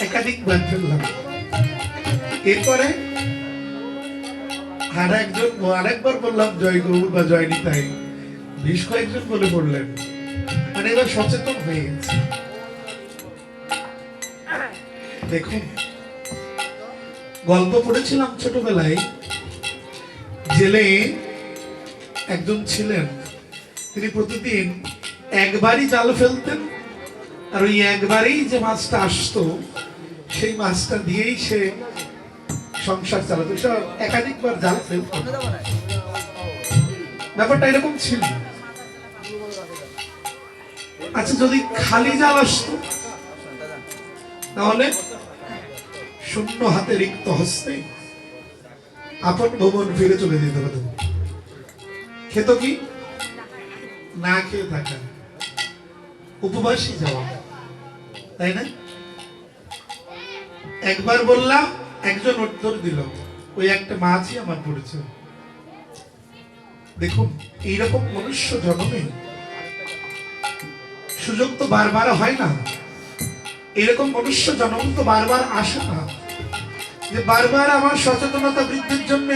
একাধিকবার এরপরে আর একজন আরেকবার বললাম, জয় গৌর বা জয় নিতাই। বেশ কয়েকজন বলে পড়লেন। মানে এবার সচেতন হয়ে গেছে। দেখুন, গল্প পড়েছিলাম ছোটবেলায়। জেলে একজন ছিলেন। তিনি প্রতিদিন একবারই জাল ফেলতেন আর ওই একবারেই যে মাছটা আসতো, সেই মাছটা দিয়েই সে সংসার চালাতো। সে একাধিকবার জাল ফেলত ব্যাপারটা এরকম ছিল। আচ্ছা যদি খালি জাল আসতো, তাহলে শূন্য হাতে রিক্ত হস্তে আপন ভবন ফিরে চলে যেতে হতো। খেত কি? না খেয়ে থাকা। উপবাসী যাওয়া। তাই না? একবার বললাম, একজন উত্তর দিল। ওই একটা মাছই আমার পড়েছে। দেখুন, এইরকম মনুষ্য জন্মে সুযোগ তো বারবার হয় না। এরকম মনুষ্য জন্ম তো বারবার আসে না। যে বারবার আমার সচেতনতা বৃদ্ধির জন্য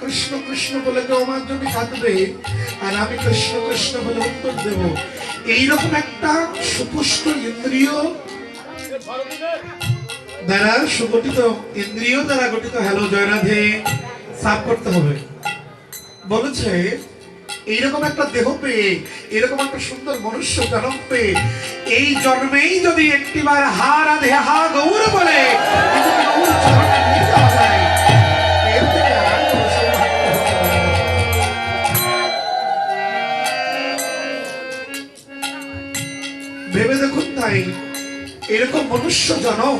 কৃষ্ণ কৃষ্ণ বলে কেউ আমার জন্য কাঁদবে, আর আমি কৃষ্ণ কৃষ্ণ বলে উত্তর দেব। এইরকম একটা সুপুষ্ট ইন্দ্রিয় দ্বারা সুগঠিত, ইন্দ্রিয় দ্বারা গঠিত হ্যালো জয়রাধে সাফ করতে হবে। বলেছে, এইরকম একটা দেহ পেয়ে, এরকম একটা সুন্দর মনুষ্য জন্ম পেয়ে, এই জন্মেই যদি একটিবার হা রাধে হা গৌর বলে গৌর এরকম মনুষ্য জনম।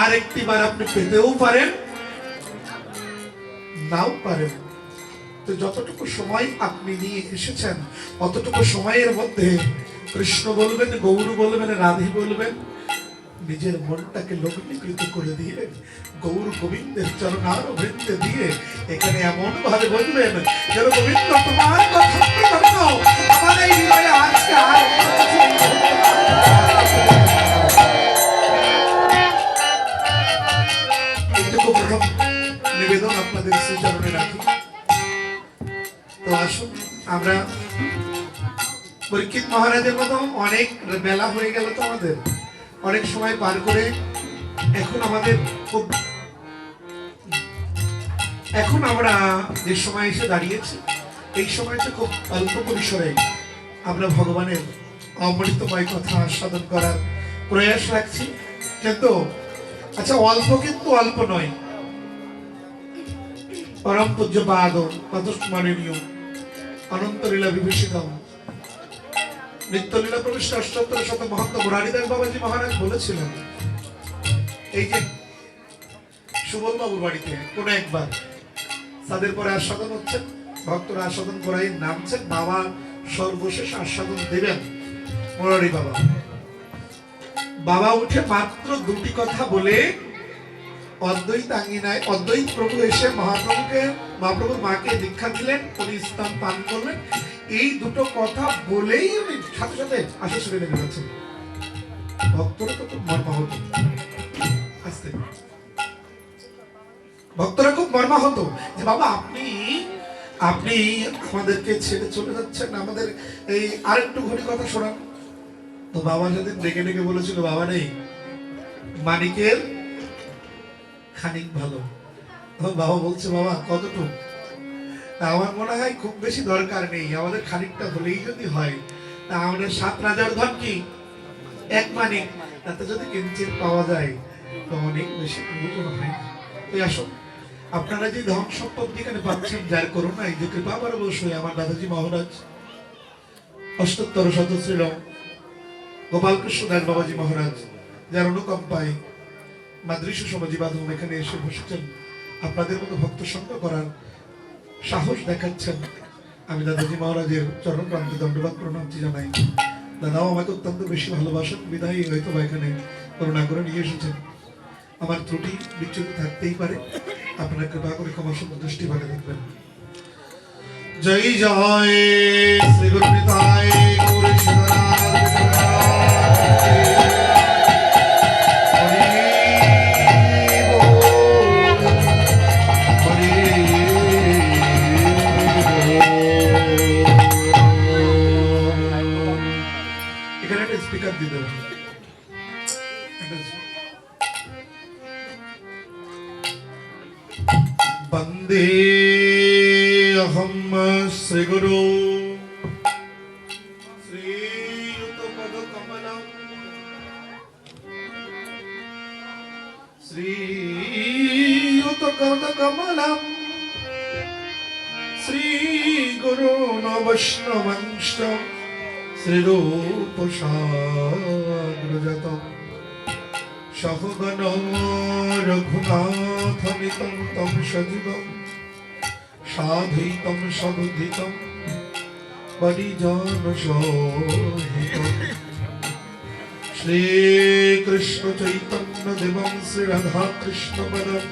আর একটিবার আপনি পেতেও পারেন, নাও পারেন। তো যতটুকু সময় আপনি নিয়ে এসেছেন, অতটুকু সময়ের মধ্যে কৃষ্ণ বলবেন, গৌর বলবেন, রাধে বলবেন, নিজের মনটাকে লগ্নীকৃত করে দিয়ে, গৌর গোবিন্দের চরণার বৃন্দে দিয়ে এখানে এমন ভাবে বলবেন, যেন গোবিন্দ তোমার কথা আমার এই হৃদয়ে আজকে আর আপনাদের শ্রীচরণে রাখি। তো আসুন, আমরা পরীক্ষিত মহারাজের মতো অনেক বেলা হয়ে গেল তো আমাদের। অনেক সময় পার করে এখন আমাদের খুব এখন আমরা যে সময় এসে দাঁড়িয়েছি, এই সময়টা খুব অল্প পরিসরে আমরা ভগবানের অমৃতময় কথা আস্বাদন করার প্রয়াস রাখছি। কিন্তু আচ্ছা অল্প কিন্তু অল্প নয়। পরম পূজ্য পাদ মাননীয় অনন্তলীলা বিভূষিতম নিত্যলীলা প্রবেশ অষ্টোত্তর শত মহন্ত মুরারিদাস বাবাজি মহারাজ বলেছিলেন, এই যে সুবল বাবুর বাড়িতে কোন একবার তাদের পরে আস্বাদন হচ্ছেন ভক্তরা আস্বাদন করাই নামছেন, বাবা সর্বশেষ আস্বাদন দেবেন মুরারি বাবা। বাবা উঠে মাত্র দুটি কথা বলে অদ্বৈত আঙ্গিনায় অদ্বৈত প্রভু এসে মহাপ্রভুকে মহাপ্রভুর মাকে দীক্ষা দিলেন, উনি ইসলাম পান করলেন। এই দুটো কথা বলেই উনি সাথে সাথে আশা ছেড়ে নেমে গেছেন ভক্তরা তো খুব মর্মাহত। আস্তে। ভক্তরা খুব মর্মাহত যে, বাবা, আপনি আপনি আমাদেরকে ছেড়ে চলে যাচ্ছেন। আমাদের এই আরেকটু ঘড়ি কথা শোনান। তো বাবা সেদিন ডেকে ডেকে বলেছিল, বাবা নেই মানিকের খানিক ভালো। বাবা বলছে, বাবা, কতটুকু? তা আমার মনে হয় খুব বেশি দরকার নেই, আমাদের খানিকটা হলেই যদি হয়। তা আমাদের সাত রাজার ধন কি? এক মানিক। তাতে যদি কিঞ্চিত পাওয়া যায়, তো অনেক বেশি প্রয়োজন হয়। তুই আসো, আপনারা যে ধন সম্পদ যেখানে পাচ্ছেন, যার করুণায় যে কৃপা আমার অবশ্যই আমার দাদাজি মহারাজ, অষ্টোত্তর শত শ্রীরাম গোপালকৃষ্ণ দাস বাবাজি মহারাজ, যার অনুকম্পায় মাদ্রিসু সমাজি বাধব এখানে এসে বসেছেন। আপনাদের মতো ভক্ত সঙ্গ করার সাহস দেখাচ্ছেন। আমি দাদাজি মহারাজের চরণ প্রান্তে দণ্ডবাদ প্রণামটি জানাই। দাদাও আমাকে অত্যন্ত বেশি ভালোবাসেন, বিদায়ী হয়তো বা এখানে করুণা করে নিয়ে এসেছেন। আমার ত্রুটি বিচ্যুতি থাকতেই পারে। আপনারা কৃপা করে ক্ষমা সুন্দর দৃষ্টি ভাগে দেখবেন জয় জয় শ্রী গুরু গৌরী সীতারাম শ্রীযুতপদ কমলম শ্রীগুরু নবৈষ্ণবংশ শ্রীরূপসাগ্রজতম সহগণ রঘুনাথমিতম তম সজীবম সাধুতম সবুদ্ধিতম পরিজন শ্রীকৃষ্ণ চৈতন্য দেবং শ্রী রাধা কৃষ্ণ পদম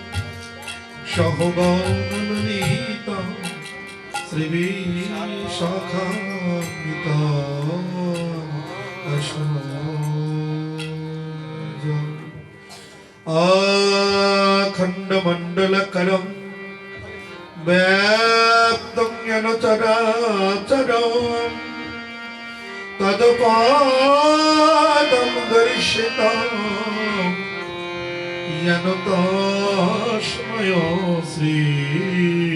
সহগণনীত শ্রী শাখান্বিত আখণ্ডমণ্ডলকরম ব্যাপ্তং য়েন চরাচরম তদপাদম দর্শিতম য়েন তস্ময় শ্রীগুরবে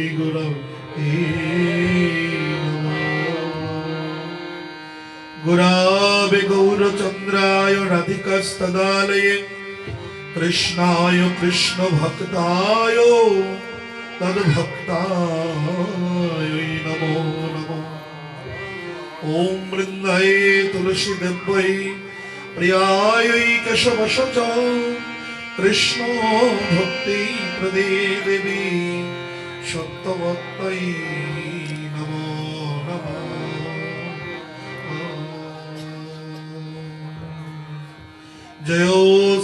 গুরাবে গৌরচন্দ্রায় রাধিকাস্তদালয়ে কৃষ্ণায় কৃষ্ণ ভক্তায় তদ্ভক্তায় নমো নমো ওম বৃন্দায় তুলসী দেব্যৈ প্রিয়ায় কেশবশ কৃষ্ণ ভক্তি প্রদে দেবী নমঃ জয়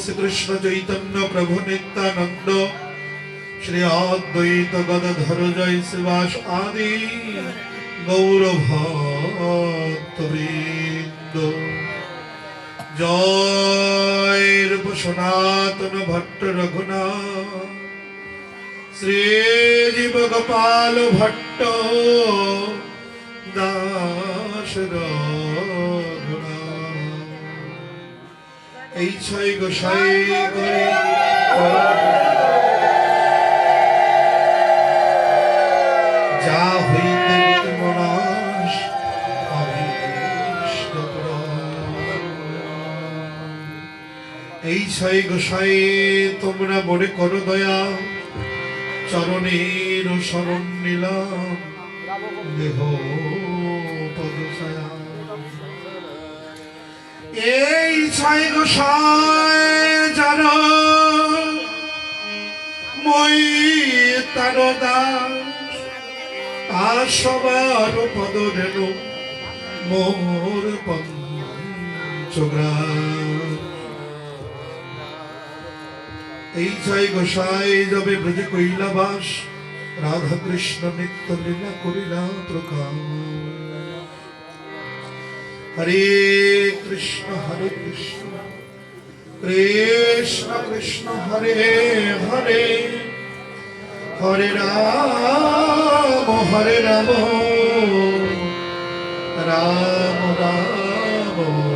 শ্রীকৃষ্ণ চৈতন্য প্রভু নিত্যানন্দ শ্রী অদ্বৈত গদধর জয় শিবাস আদি গৌরভক্তবৃন্দ জয় সনাতন ভট্ট রঘুনাথ শ্রী জীব গোপাল ভট্ট দাস এই ছয় গোসাই করে ছয় গোসাই তোমরা মনে করো দয়া। চরণের শরণ নিলাম। দেহ পদছায়া এই ছয় গোসাই যার মই তার তার সবার পদ রেণু, মোর পঞ্চগ্রাম এই ছয় গোসাই যাবে ব্রজে কৈলাবাস। রাধা কৃষ্ণ নিত্য লীলা করিলা প্রকাশ। হরে কৃষ্ণ হরে কৃষ্ণ। কৃষ্ণ কৃষ্ণ, হরে হরে। হরে রাম হরে রাম। রাম রাম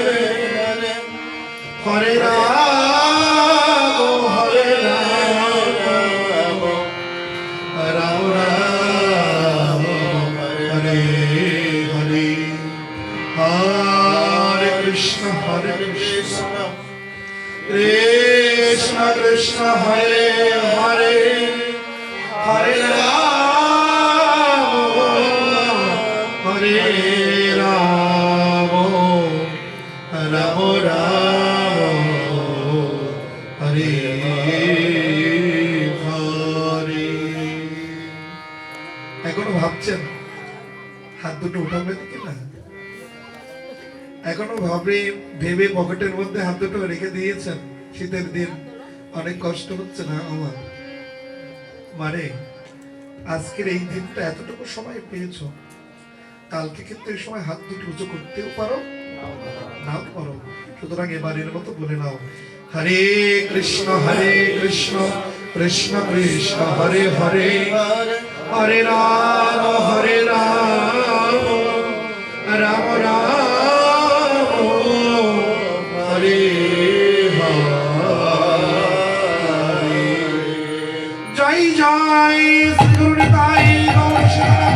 হাত দুটো উঠাবে কি না? এখনও ভাবে, ভেবে পকেটের মধ্যে হাত দুটো রেখে দিয়েছেন। শীতের দিন অনেক কষ্ট হচ্ছে না আমার? মানে আজকের এই দিনটা এতটুকু সময় পেয়েছ? কালকে কিন্তু এই সময় হাত দুটো উঁচু করতেও পারো, নাও পারো। সুতরাং এবারের মতো বলে নাও, হরে কৃষ্ণ হরে কৃষ্ণ কৃষ্ণ কৃষ্ণ, হরে হরে হরে রাম হরে রাম। राम राम हरे हरे जय जय सुरताई गौशाला